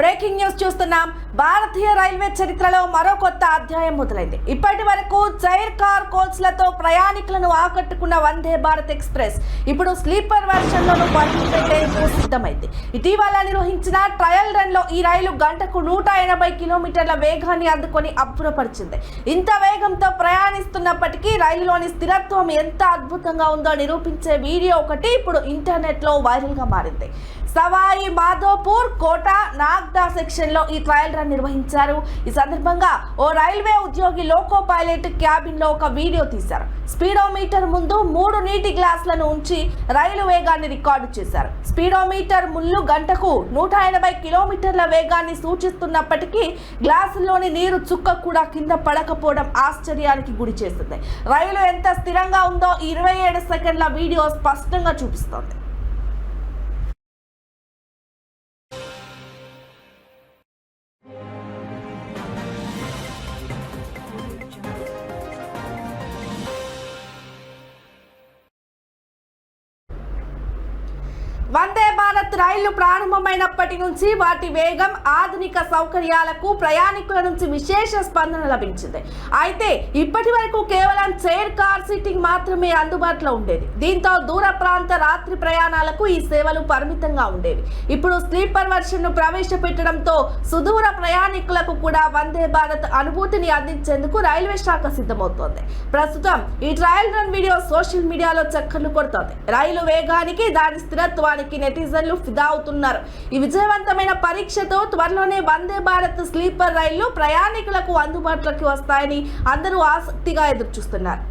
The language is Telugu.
బ్రేకింగ్ న్యూస్ చూస్తున్నాం. భారతీయ రైల్వే చరిత్రలో మరో కొత్త అధ్యాయం మొదలైంది. ఇప్పటి వరకు చైర్ కార్ కోచ్లతో ప్రయాణికులను ఆకట్టుకున్న వందే భారత్ ఎక్స్ప్రెస్ ఇప్పుడు స్లీపర్ వెర్షన్లోనూ పరుగులు పెట్టేందుకు సిద్ధమైంది. ఇటీవల నిర్వహించిన ట్రయల్ రన్లో ఈ రైలు గంటకు నూట ఎనభై కిలోమీటర్ల వేగాన్ని అందుకొని అబ్బురపరిచింది. ఇంత వేగంతో ప్రయాణిస్తున్నప్పటికీ రైలులోని స్థిరత్వం ఎంత అద్భుతంగా ఉందో నిరూపించే వీడియో ఒకటి ఇప్పుడు ఇంటర్నెట్లో వైరల్గా మారింది. సవాయి మాధోపూర్ కోట నాగ్దా సెక్షన్లో ఈ ట్రయల్ రన్ నిర్వహించారు. ఈ సందర్భంగా ఓ రైల్వే ఉద్యోగి లోకో పైలట్ క్యాబిన్లో ఒక వీడియో తీశారు. స్పీడోమీటర్ ముందు మూడు నీటి గ్లాసులను ఉంచి రైలు వేగాన్ని రికార్డు చేశారు. స్పీడోమీటర్ ముళ్ళు గంటకు నూట ఎనభై కిలోమీటర్ల వేగాన్ని సూచిస్తున్నప్పటికీ గ్లాసుల్లోని నీరు చుక్క కూడా కింద పడకపోవడం ఆశ్చర్యానికి గురి చేస్తుంది రైలు ఎంత స్థిరంగా ఉందో ఇరవై ఏడు సెకండ్ల వీడియో స్పష్టంగా చూపిస్తోంది. వందే భారత్ రైళ్ళు ప్రారంభమైనప్పటి నుంచి వాటి వేగం ఆధునిక సౌకర్యాలకు ప్రయాణికుల నుంచి విశేష స్పందన లభించింది. అయితే ఇప్పటి వరకు కేవలం చైర్ కార్ సీటింగ్ మాత్రమే అందుబాటులో ఉండేది. దీంతో దూర ప్రాంత రాత్రి ప్రయాణాలకు ఈ సేవలు పరిమితంగా ఉండేవి. ఇప్పుడు స్లీపర్ వర్షన్ను ప్రవేశపెట్టడంతో సుదూర ప్రయాణికులకు కూడా వందే భారత్ అనుభూతిని అందించేందుకు రైల్వే శాఖ సిద్ధమవుతోంది. ప్రస్తుతం ఈ ట్రయల్ రన్ వీడియో సోషల్ మీడియాలో చక్కర్లు కొడుతోంది. రైలు వేగానికి దాని స్థిరత్వాన్ని స్థిరత్వానికి నెటిజన్లు ఫిదా అవుతున్నారు. ఈ విజయవంతమైన పరీక్షతో త్వరలోనే వందే భారత్ స్లీపర్ రైళ్ళు ప్రయాణికులకు అందుబాటులోకి వస్తాయని అందరూ ఆసక్తిగా ఎదురుచూస్తున్నారు.